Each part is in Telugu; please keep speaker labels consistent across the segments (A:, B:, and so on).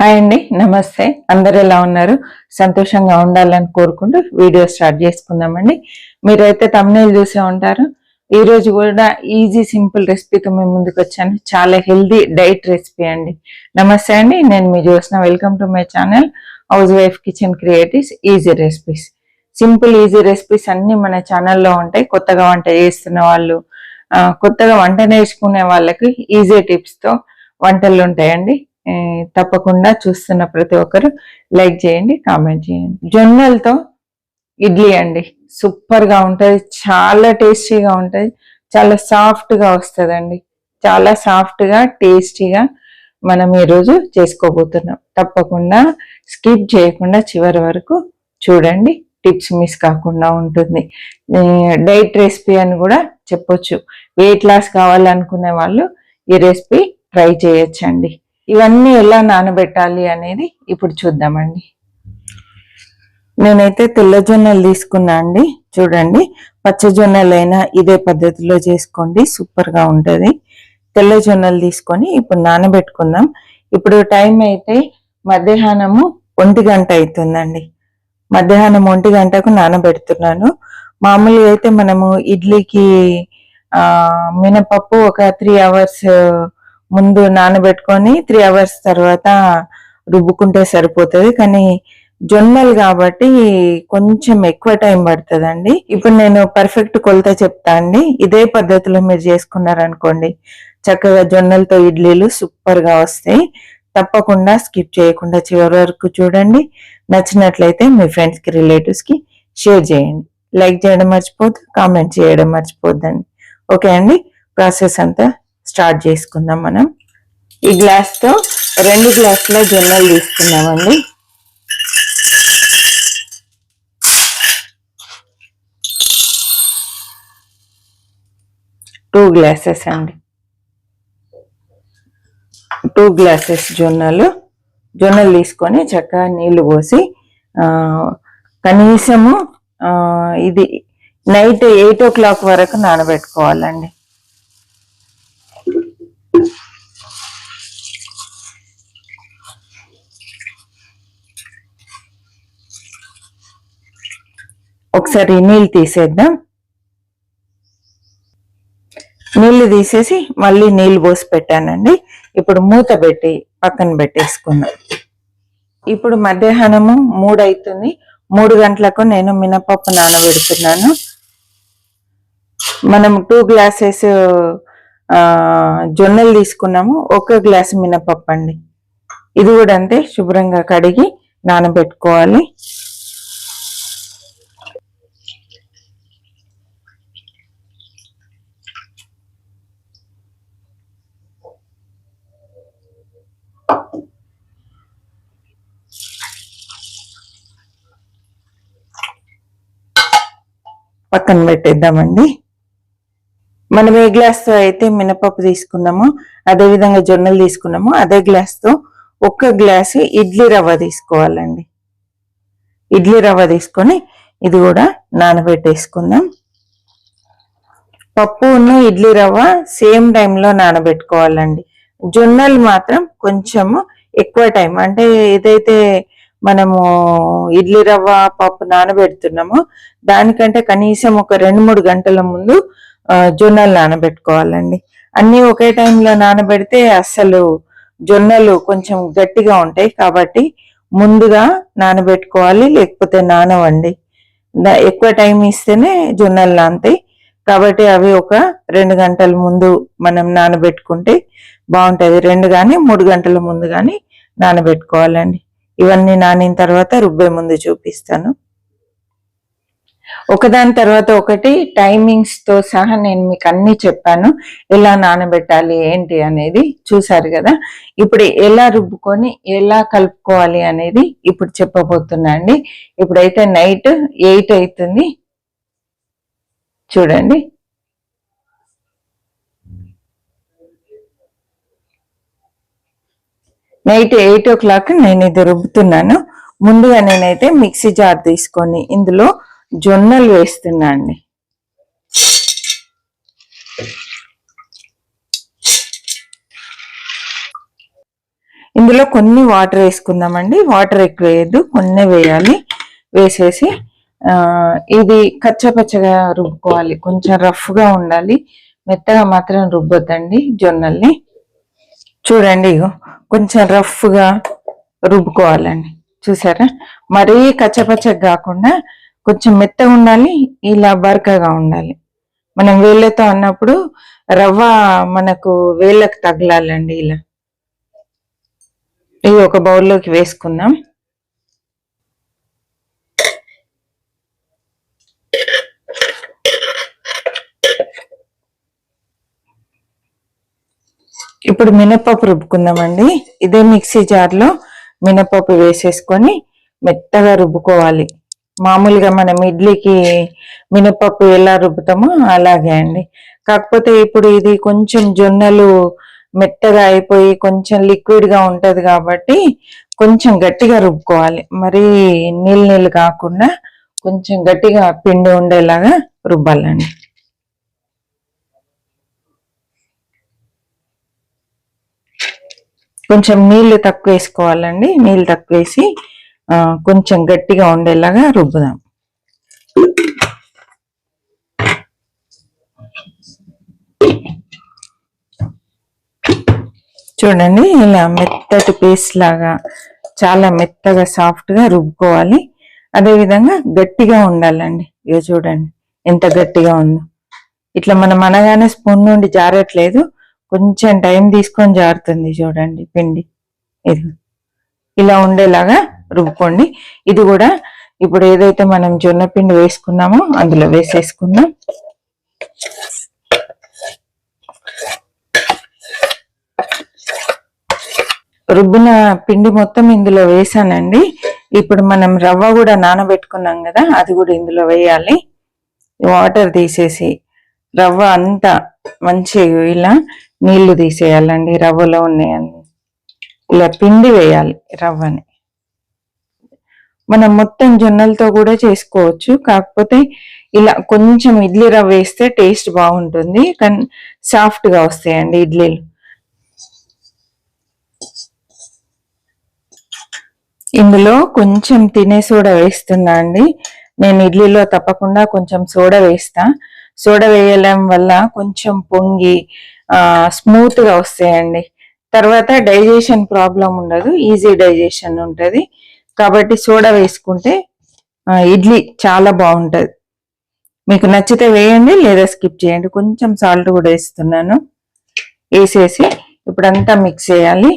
A: హాయ్ అండి నమస్తే. అందరు ఎలా ఉన్నారు? సంతోషంగా ఉండాలని కోరుకుంటూ వీడియో స్టార్ట్ చేసుకుందామండి. మీరైతే తమ్నేలు చూసే ఉంటారు. ఈ రోజు కూడా ఈజీ సింపుల్ రెసిపీతో మేము ముందుకు వచ్చాను. చాలా హెల్దీ డైట్ రెసిపీ అండి. నమస్తే అండి నేను మీ చూసిన welcome to my channel housewife kitchen creatives easy recipes. Simple easy recipes అన్ని మన ఛానల్లో ఉంటాయి. కొత్తగా వంట చేస్తున్న వాళ్ళు కొత్తగా వంట నేర్చుకునే వాళ్ళకి ఈజీ టిప్స్తో వంటలు ఉంటాయండి. తప్పకుండా చూస్తున్న ప్రతి ఒక్కరు లైక్ చేయండి కామెంట్ చేయండి. జొన్నలతో ఇడ్లీ అండి. సూపర్గా ఉంటుంది చాలా టేస్టీగా ఉంటుంది చాలా సాఫ్ట్గా వస్తుందండి. చాలా సాఫ్ట్గా టేస్టీగా మనం ఈరోజు చేసుకోబోతున్నాం. తప్పకుండా స్కిప్ చేయకుండా చివరి వరకు చూడండి. టిప్స్ మిస్ కాకుండా ఉంటుంది. డైట్ రెసిపీ అని కూడా చెప్పొచ్చు. వెయిట్ లాస్ కావాలనుకునే వాళ్ళు ఈ రెసిపీ ట్రై చేయొచ్చండి. ఇవన్నీ ఎలా నానబెట్టాలి అనేది ఇప్పుడు చూద్దామండి. నేనైతే తెల్ల జొన్నలు తీసుకున్నా అండి. చూడండి పచ్చ జొన్నలైనా ఇదే పద్ధతిలో చేసుకోండి. సూపర్గా ఉంటుంది. తెల్లజొన్నలు తెల్ల జొన్నలు తీసుకొని ఇప్పుడు నానబెట్టుకుందాం. ఇప్పుడు టైం అయితే మధ్యాహ్నము ఒంటి గంట అవుతుందండి. మధ్యాహ్నం ఒంటి గంటకు నానబెడుతున్నాను. మామూలుగా అయితే మనము ఇడ్లీకి మినపప్పు ఒక త్రీ అవర్స్ ముందు నానబెట్టుకొని త్రీ అవర్స్ తర్వాత రుబ్బుకుంటే సరిపోతుంది. కానీ జొన్నలు కాబట్టి కొంచెం ఎక్కువ టైం పడుతుందండి. ఇప్పుడు నేను పర్ఫెక్ట్ కొలత చెప్తా అండి. ఇదే పద్ధతిలో మీరు చేసుకున్నారనుకోండి చక్కగా జొన్నలతో ఇడ్లీలు సూపర్గా వస్తాయి. తప్పకుండా స్కిప్ చేయకుండా చివరి వరకు చూడండి. నచ్చినట్లయితే మీ ఫ్రెండ్స్కి రిలేటివ్స్కి షేర్ చేయండి. లైక్ చేయడం మర్చిపోద్దు కామెంట్ చేయడం మర్చిపోద్దండి ఓకే అండి? ప్రాసెస్ అంతా స్టార్ట్ చేసుకుందాం మనం. ఈ గ్లాస్తో రెండు గ్లాసుల జొన్నలు తీసుకున్నామండి టూ గ్లాసెస్ అండి. టూ గ్లాసెస్ జొన్నలు. జొన్నలు తీసుకొని చక్కగా నీళ్ళు పోసి కనీసము ఇది నైట్ ఎయిట్ ఓ క్లాక్ వరకు నానబెట్టుకోవాలండి. ఒకసారి నీళ్ళు తీసేద్దాం. నీళ్ళు తీసేసి మళ్ళీ నీళ్ళు పోసి పెట్టానండి. ఇప్పుడు మూత పెట్టి పక్కన పెట్టేసుకున్నాం ఇప్పుడు మధ్యాహ్నము మూడు అవుతుంది మూడు గంటలకు నేను మినపప్పు నానబెడుతున్నాను. మనం టూ గ్లాసెస్ జొన్నలు తీసుకున్నాము. ఒక గ్లాస్ మినపప్పు అండి ఇది కూడా అంతే శుభ్రంగా కడిగి నానబెట్టుకోవాలి. పక్కన పెట్టేద్దామండి. మనం ఏ గ్లాస్తో అయితే మినపప్పు తీసుకున్నామో అదేవిధంగా జొన్నలు తీసుకున్నామో అదే గ్లాస్తో ఒక్క గ్లాసు ఇడ్లీ రవ్వ తీసుకోవాలండి. ఇడ్లీ రవ్వ తీసుకొని ఇది కూడా నానబెట్టేసుకుందాం. పప్పును ఇడ్లీ రవ్వ సేమ్ టైంలో నానబెట్టుకోవాలండి. జొన్నలు మాత్రం కొంచెము ఎక్కువ టైం అంటే ఏదైతే మనము ఇడ్లీ రవ్వ పప్పు నానబెడుతున్నాము. దానికంటే కనీసం ఒక రెండు మూడు గంటల ముందు జొన్నలు నానబెట్టుకోవాలండి. అన్నీ ఒకే టైంలో నానబెడితే అస్సలు జొన్నలు కొంచెం గట్టిగా ఉంటాయి కాబట్టి ముందుగా నానబెట్టుకోవాలి లేకపోతే నానవండి. ఎక్కువ టైం ఇస్తేనే జొన్నలు నానతాయి. కాబట్టి అవి ఒక రెండు గంటల ముందు మనం నానబెట్టుకుంటే బాగుంటుంది. రెండు కానీ మూడు గంటల ముందు కానీ నానబెట్టుకోవాలండి. ఇవన్నీ నానిన తర్వాత రుబ్బే ముందు చూపిస్తాను. ఒకదాని తర్వాత ఒకటి టైమింగ్స్తో సహా నేను మీకు అన్ని చెప్పాను. ఎలా నానబెట్టాలి ఏంటి అనేది చూసారు కదా. ఇప్పుడు ఎలా రుబ్బుకొని ఎలా కలుపుకోవాలి అనేది ఇప్పుడు చెప్పబోతున్నా అండి. ఇప్పుడైతే నైట్ ఎయిట్ అవుతుంది. చూడండి. నైట్ ఎయిట్ ఓ క్లాక్ నేను ఇది రుబ్బుతున్నాను. ముందుగా నేనైతే మిక్సీ జార్ తీసుకొని ఇందులో జొన్నలు వేస్తున్నా అండి. ఇందులో కొన్ని వాటర్ వేసుకుందామండి. వాటర్ ఎక్కువ వేయద్దు. కొన్ని వేయాలి. వేసేసి ఇది కచ్చపచ్చగా రుబ్బుకోవాలి. కొంచెం రఫ్గా ఉండాలి. మెత్తగా మాత్రం రుబ్బొద్దండి జొన్నల్ని. చూడండి ఇగో కొంచెం రఫ్గా రుబ్బుకోవాలండి. చూసారా? మరీ కచ్చపచ్చగా కాకుండా కొంచెం మెత్తగా ఉండాలి ఇలా బరకగా ఉండాలి. మనం వేళ్ళతో అన్నప్పుడు రవ్వ మనకు వేళ్ళకు తగలాలండి ఇలా. ఇది ఒక బౌల్లోకి వేసుకుందాం. ఇప్పుడు మినపప్పు రుబ్బుకుందామండి. ఇదే మిక్సీ జార్లో మినపప్పు వేసేసుకొని మెత్తగా రుబ్బుకోవాలి. మామూలుగా మనం ఇడ్లీకి మినపప్పు ఎలా రుబ్బుతామో అలాగే అండి. కాకపోతే ఇప్పుడు ఇది కొంచెం జొన్నలు మెత్తగా అయిపోయి కొంచెం లిక్విడ్గా ఉంటుంది కాబట్టి కొంచెం గట్టిగా రుబ్బుకోవాలి. మరి నీళ్ళు నీళ్ళు కాకుండా కొంచెం గట్టిగా పిండి ఉండేలాగా రుబ్బాలండి. కొంచెం నీళ్ళు తక్కువ వేసుకోవాలండి నీళ్ళు తక్కువ వేసి కొంచెం గట్టిగా ఉండేలాగా రుబ్బుదాం. చూడండి ఇలా మెత్తటి పేస్ట్ లాగా చాలా మెత్తగా సాఫ్ట్గా రుబ్బుకోవాలి అదేవిధంగా గట్టిగా ఉండాలండి. ఇక చూడండి ఎంత గట్టిగా ఉందో. ఇట్లా మనం అనగానే స్పూన్ నుండి జారట్లేదు. కొంచెం టైం తీసుకొని జారుతుంది చూడండి పిండి. ఇది ఇలా ఉండేలాగా రుబ్బుకోండి. ఇది కూడా ఇప్పుడు ఏదైతే మనం జొన్న పిండి వేసుకున్నామో అందులో వేసేసుకుందాం. రుబ్బిన పిండి మొత్తం ఇందులో వేసానండి. ఇప్పుడు మనం రవ్వ కూడా నానబెట్టుకున్నాం కదా అది కూడా ఇందులో వేయాలి. వాటర్ తీసేసి రవ్వ అంతా మంచి ఇలా నీళ్ళు తీసేయాలండి రవ్వలో ఉన్నాయని. ఇలా పిండి వేయాలి రవ్వని. మనం మొత్తం జొన్నలతో కూడా చేసుకోవచ్చు. కాకపోతే ఇలా కొంచెం ఇడ్లీ రవ్వ వేస్తే టేస్ట్ బాగుంటుంది. కానీ సాఫ్ట్గా వస్తాయండి ఇడ్లీలు. ఇందులో కొంచెం తినే సోడా వేస్తున్నా అండి. నేను ఇడ్లీలో తప్పకుండా కొంచెం సోడా వేస్తా. సోడా వేయడం వల్ల కొంచెం పొంగి స్మూత్గా వస్తాయండి. తర్వాత డైజెషన్ ప్రాబ్లం ఉండదు ఈజీ డైజెషన్ ఉంటుంది. కాబట్టి సోడా వేసుకుంటే ఇడ్లీ చాలా బాగుంటుంది. మీకు నచ్చితే వేయండి లేదా స్కిప్ చేయండి. కొంచెం సాల్ట్ కూడా వేస్తున్నాను. వేసేసి ఇప్పుడంతా మిక్స్ చేయాలి.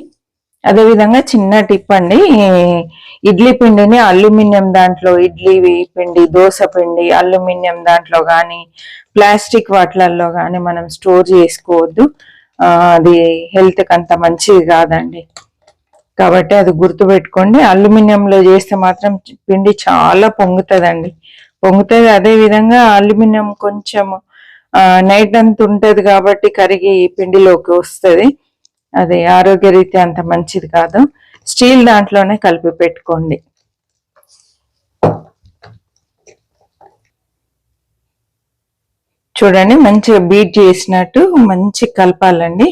A: అదే విధంగా చిన్న టిప్ అండి ఇడ్లీ పిండిని అల్యూమినియం దాంట్లో ఇడ్లీ పిండి దోశ పిండి అల్యూమినియం దాంట్లో కానీ ప్లాస్టిక్ వాటిలలో కానీ మనం స్టోర్ చేసుకోవద్దు. అది హెల్త్కి అంత మంచిది కాదండి. కాబట్టి అది గుర్తు పెట్టుకోండి. చేస్తే మాత్రం పిండి చాలా పొంగుతుందండి. పొంగుతుంది అదే విధంగా అల్యూమినియం కొంచెం నైట్ అంత ఉంటుంది కాబట్టి కరిగి పిండిలోకి వస్తుంది. అది ఆరోగ్య రీత్యా అంత మంచిది కాదు. స్టీల్ దాంట్లోనే కలిపి పెట్టుకోండి. చూడండి మంచిగా బీట్ చేసినట్టు మంచి కలపాలండి.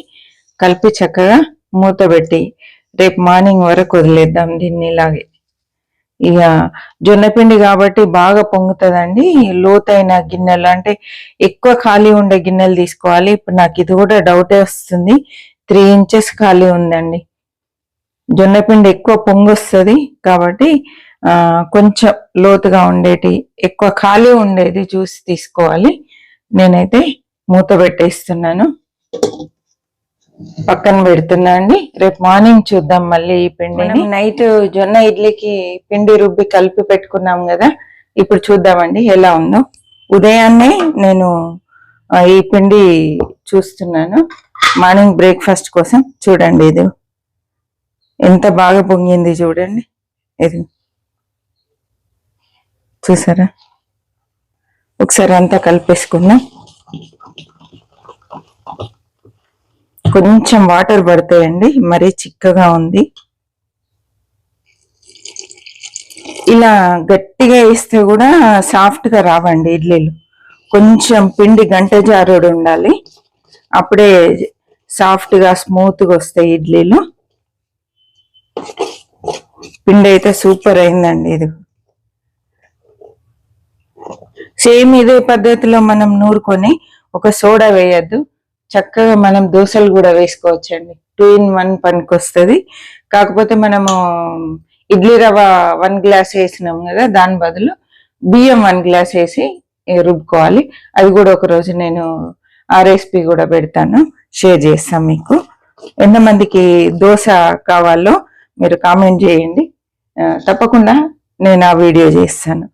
A: కలిపి చక్కగా మూత పెట్టి రేపు మార్నింగ్ వరకు వదిలేద్దాం దీన్ని ఇలాగే. ఇక జొన్నపిండి కాబట్టి బాగా పొంగుతుందండి. లోతైన గిన్నెలు అంటే ఎక్కువ ఖాళీ ఉండే గిన్నెలు తీసుకోవాలి. ఇప్పుడు నాకు ఇది కూడా డౌటే వస్తుంది. త్రీ ఇంచెస్ ఖాళీ ఉందండి. జొన్నపిండి ఎక్కువ పొంగు వస్తుంది కాబట్టి కొంచెం లోతుగా ఉండేటి ఎక్కువ ఖాళీ ఉండేది చూసి తీసుకోవాలి. నేనైతే మూత పెట్టేస్తున్నాను. పక్కన పెడుతున్నా అండి. రేపు మార్నింగ్ చూద్దాం మళ్ళీ ఈ పిండిని. నైట్ జొన్న ఇడ్లీకి పిండి రుబ్బి కలిపి పెట్టుకున్నాం కదా ఇప్పుడు చూద్దామండి ఎలా ఉందో. ఉదయాన్నే నేను ఈ పిండి చూస్తున్నాను. మార్నింగ్ బ్రేక్ఫాస్ట్ కోసం చూడండి ఇది. ఎంత బాగా పొంగింది చూడండి. ఇది. చూసారా? ఒకసారి అంతా కలిపేసుకుందాం. కొంచెం వాటర్ పడతాయండి మరీ చిక్కగా ఉంది. ఇలా గట్టిగా వేస్తే కూడా సాఫ్ట్గా రావండి ఇడ్లీలు. కొంచెం పిండి గంట జారుడు ఉండాలి. అప్పుడే సాఫ్ట్గా స్మూత్గా వస్తాయి ఇడ్లీలు. పిండి అయితే సూపర్ అయిందండి ఇది సేమ్ ఇదే పద్ధతిలో మనం నూరుకొని ఒక సోడా వేయద్దు. చక్కగా మనం దోశలు కూడా వేసుకోవచ్చండి. టూ ఇన్ వన్ పనికి వస్తుంది కాకపోతే మనము ఇడ్లీ రవ్వ వన్ గ్లాస్ వేసినాం కదా దాని బదులు బియ్యం వన్ గ్లాస్ వేసి రుబ్బుకోవాలి. అది కూడా ఒక రోజు నేను ఆ రెసిపీ కూడా పెడతాను. షేర్ చేస్తాను మీకు. ఎంతమందికి దోశ కావాలో మీరు కామెంట్ చేయండి. తప్పకుండా నేను ఆ వీడియో చేస్తాను.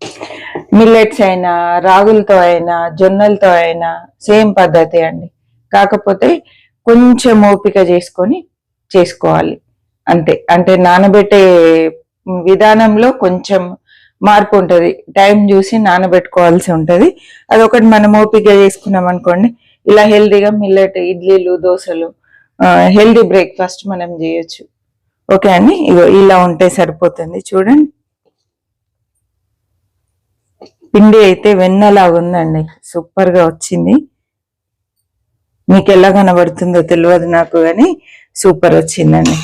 A: మిల్లెట్స్ అయినా రాగులతో అయినా జొన్నలతో అయినా సేమ్ పద్ధతి అండి. కాకపోతే కొంచెం ఓపిక చేసుకొని చేసుకోవాలి. అంతే. అంటే నానబెట్టే విధానంలో కొంచెం మార్పు ఉంటుంది. టైం చూసి నానబెట్టుకోవాల్సి ఉంటుంది. అదొకటి మనం ఓపిక చేసుకున్నాం అనుకోండి. ఇలా హెల్దీగా మిల్లెట్ ఇడ్లీలు దోశలు హెల్దీ బ్రేక్ఫాస్ట్ మనం చేయొచ్చు. ఓకే అండి? ఇగో ఇలా ఉంటే సరిపోతుంది. చూడండి. పిండి అయితే వెన్నలాగా ఉందండి. సూపర్గా వచ్చింది. మీకు ఎలా కనబడుతుందో తెలియదు నాకు కానీ సూపర్ వచ్చిందండి.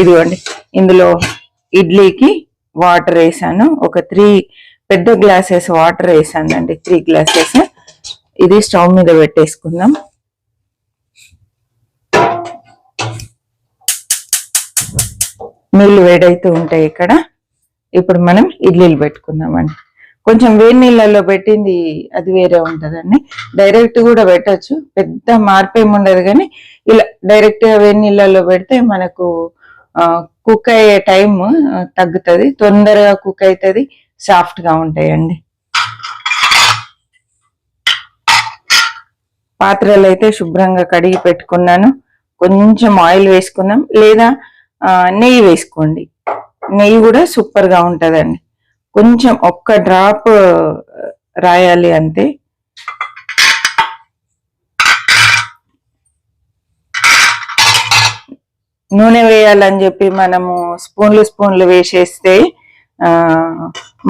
A: ఇదిగోండి ఇందులో ఇడ్లీకి వాటర్ వేసాను. ఒక త్రీ పెద్ద గ్లాసెస్ వాటర్ వేసాను అండి త్రీ గ్లాసెస్. ఇది స్టవ్ మీద పెట్టేసుకుందాం. నీళ్ళు వేడైతూ ఉంటాయి ఇక్కడ. ఇప్పుడు మనం ఇడ్లీలు పెట్టుకుందామండి. కొంచెం వేడి నీళ్ళల్లో పెట్టింది అది వేరే ఉంటుందండి. డైరెక్ట్ కూడా పెట్టచ్చు పెద్ద మార్పు ఏమి ఉండదు కానీ ఇలా డైరెక్ట్గా వేడి నీళ్ళల్లో పెడితే మనకు కుక్ అయ్యే టైం తగ్గుతుంది. తొందరగా కుక్ అవుతుంది సాఫ్ట్గా ఉంటాయండి. పాత్రలు అయితే శుభ్రంగా కడిగి పెట్టుకున్నాను. కొంచెం ఆయిల్ వేసుకున్నాం. లేదా నెయ్యి వేసుకోండి. నెయ్యి కూడా సూపర్గా ఉంటుందండి. కొంచెం ఒక్క డ్రాప్ రాయాలి అంతే. నూనె వేయాలని చెప్పి మనము స్పూన్లు స్పూన్లు వేసేస్తే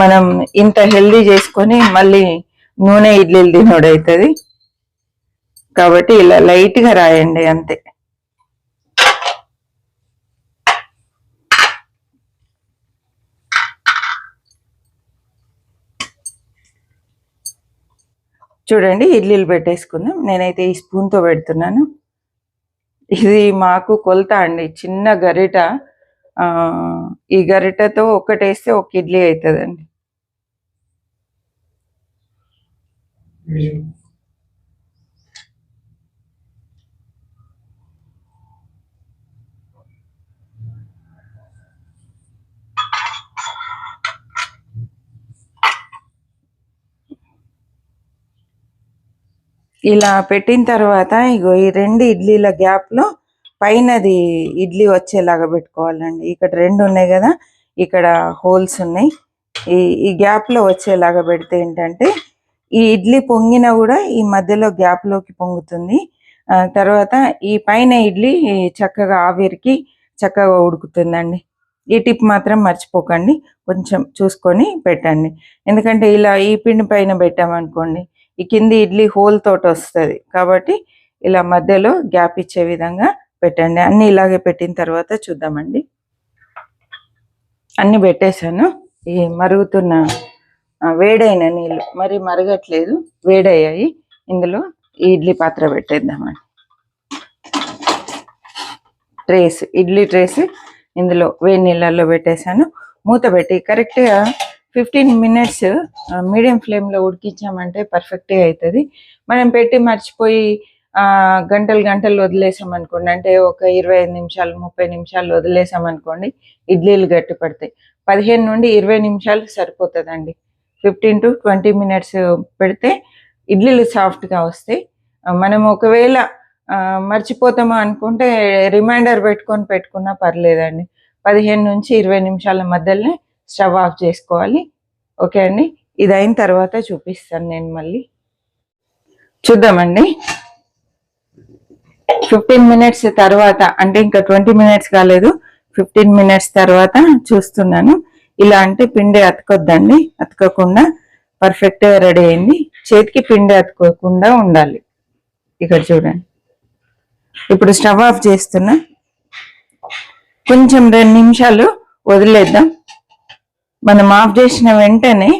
A: మనం ఇంత హెల్దీ చేసుకొని మళ్ళీ నూనె ఇడ్లీలు తినోడవుతుంది కాబట్టి ఇలా లైట్గా రాయండి అంతే. చూడండి ఇడ్లీలు పెట్టేసుకుందాం. నేనైతే ఈ స్పూన్తో పెడుతున్నాను. ఇది మాకు కొలత అండి. చిన్న గరిట ఈ గరిటతో ఒకటేస్తే ఒక ఇడ్లీ అవుతుందండి. ఇలా పెట్టిన తర్వాత ఇగో ఈ రెండు ఇడ్లీల గ్యాప్లో పైనది ఇడ్లీ వచ్చేలాగా పెట్టుకోవాలండి. ఇక్కడ రెండు ఉన్నాయి కదా ఇక్కడ హోల్స్ ఉన్నాయి. ఈ ఈ గ్యాప్లో వచ్చేలాగా పెడితే ఏంటంటే ఈ ఇడ్లీ పొంగినా కూడా ఈ మధ్యలో గ్యాప్లోకి పొంగుతుంది తర్వాత ఈ పైన ఇడ్లీ చక్కగా ఆవిరికి చక్కగా ఉడుకుతుందండి. ఈ టిప్ మాత్రం మర్చిపోకండి కొంచెం చూసుకొని పెట్టండి. ఎందుకంటే ఇలా ఈ పిండి పైన పెట్టామనుకోండి ఈ కింది ఇడ్లీ హోల్ తోటి వస్తుంది. కాబట్టి ఇలా మధ్యలో గ్యాప్ ఇచ్చే విధంగా పెట్టండి. అన్ని ఇలాగే పెట్టిన తర్వాత చూద్దామండి. అన్ని పెట్టేశాను. ఈ మరుగుతున్న వేడైన నీళ్ళు. మరి మరగట్లేదు. వేడయ్యాయి. ఇందులో ఈ ఇడ్లీ పాత్ర పెట్టేద్దామండి. ట్రేస్ ఇడ్లీ ట్రేస్ ఇందులో వేడి నీళ్ళల్లో పెట్టేశాను. మూత పెట్టి కరెక్ట్గా ఫిఫ్టీన్ మినిట్స్ మీడియం ఫ్లేమ్లో ఉడికించామంటే పర్ఫెక్ట్గా అవుతుంది మనం పెట్టి మర్చిపోయి గంటలు గంటలు వదిలేసాం అనుకోండి అంటే ఒక ఇరవై ఐదు నిమిషాలు ముప్పై నిమిషాలు వదిలేసాం అనుకోండి ఇడ్లీలు గట్టి పడతాయి. పదిహేను నుండి ఇరవై నిమిషాలు సరిపోతుందండి. ఫిఫ్టీన్ టు ట్వంటీ మినిట్స్ పెడితే ఇడ్లీలు సాఫ్ట్గా వస్తాయి. మనం ఒకవేళ ఆ, మర్చిపోతామా అనుకుంటే రిమైండర్ పెట్టుకొని పెట్టుకున్నా పర్లేదండి. పదిహేను నుంచి ఇరవై నిమిషాల మధ్యలోనే స్టవ్ ఆఫ్ చేసుకోవాలి. ఓకే అండి? ఇది అయిన తర్వాత చూపిస్తాను నేను మళ్ళీ. చూద్దామండి. ఫిఫ్టీన్ మినిట్స్ తర్వాత అంటే ఇంకా ట్వంటీ మినిట్స్ కాలేదు. ఫిఫ్టీన్ మినిట్స్ తర్వాత చూస్తున్నాను. ఇలా అంటే పిండి అతకొద్దండి. అతకకుండా పర్ఫెక్ట్గా రెడీ అయింది. చేతికి పిండి అతుకోకుండా ఉండాలి. ఇక్కడ చూడండి. ఇప్పుడు స్టవ్ ఆఫ్ చేస్తున్నా. కొంచెం రెండు నిమిషాలు వదిలేద్దాం. మనం ఆఫ్ చేసిన వెంటనే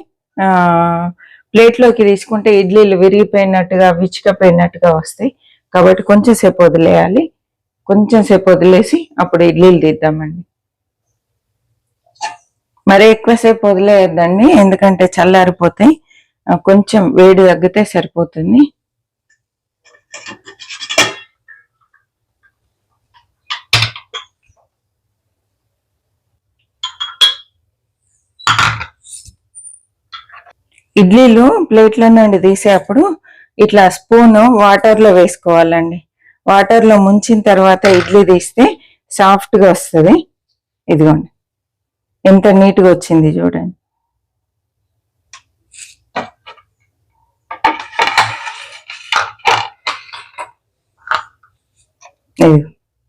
A: ప్లేట్లోకి తీసుకుంటే ఇడ్లీలు విరిగిపోయినట్టుగా విచ్చుకపోయినట్టుగా వస్తాయి. కాబట్టి కొంచెం సేపు వదిలేయాలి. కొంచెం సేపు వదిలేసి అప్పుడు ఇడ్లీలు తీద్దామండి. మరి ఎక్కువసేపు వదిలేయద్దండి ఎందుకంటే చల్లారిపోతాయి. కొంచెం వేడి తగ్గితే సరిపోతుంది. ఇడ్లీలు ప్లేట్లో నుండి తీసేటప్పుడు ఇట్లా స్పూన్ వాటర్లో వేసుకోవాలండి. వాటర్లో ముంచిన తర్వాత ఇడ్లీ తీస్తే సాఫ్ట్గా వస్తుంది. ఇదిగోండి. ఎంత నీట్గా వచ్చింది చూడండి.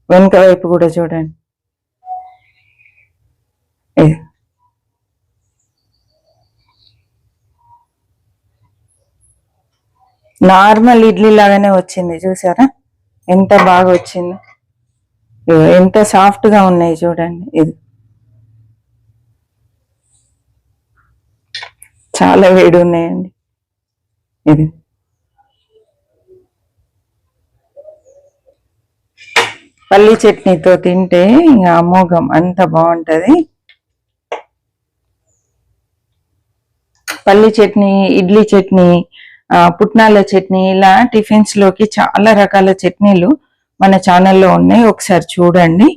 A: వెనుక వైపు కూడా చూడండి ఇది నార్మల్ ఇడ్లీ లాగానే వచ్చింది చూసారా? ఎంత బాగా వచ్చింది. ఎంత సాఫ్ట్గా ఉన్నాయి చూడండి ఇది. చాలా వేడి ఉన్నాయండి ఇది. పల్లి చట్నీతో తింటే ఇంకా అమోఘం అంత బాగుంటది. పల్లి చట్నీ ఇడ్లీ చట్నీ పుట్నాల చట్నీ ఇలా టిఫిన్స్లోకి చాలా రకాల చట్నీలు మన ఛానల్లో ఉన్నాయి. ఒకసారి చూడండి.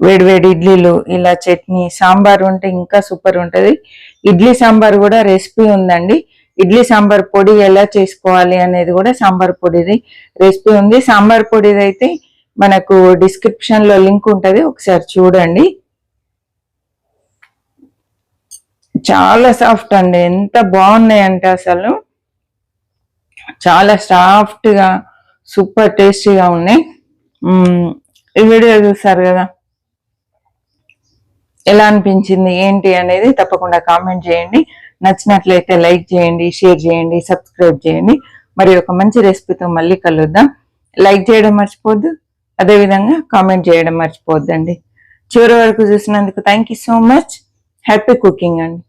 A: వేడివేడి ఇడ్లీలు ఇలా చట్నీ సాంబార్ ఉంటే ఇంకా సూపర్ ఉంటుంది. ఇడ్లీ సాంబార్ కూడా రెసిపీ ఉందండి. ఇడ్లీ సాంబార్ పొడి ఎలా చేసుకోవాలి అనేది కూడా సాంబార్ పొడిది రెసిపీ ఉంది. సాంబార్ పొడిది అయితే మనకు డిస్క్రిప్షన్లో లింక్ ఉంటుంది. ఒకసారి చూడండి. చాలా సాఫ్ట్ అండి. ఎంత బాగున్నాయంటే అసలు. చాలా సాఫ్ట్గా సూపర్ టేస్టీగా ఉన్నాయి. ఈ వీడియో చూసారు కదా? ఎలా అనిపించింది ఏంటి అనేది తప్పకుండా కామెంట్ చేయండి. నచ్చినట్లయితే లైక్ చేయండి షేర్ చేయండి సబ్స్క్రైబ్ చేయండి. మరి ఒక మంచి రెసిపీతో మళ్ళీ కలుద్దాం. లైక్ చేయడం మర్చిపోద్దు అదేవిధంగా కామెంట్ చేయడం మర్చిపోద్దండి చివరి వరకు చూసినందుకు thank you so much happy cooking అండి.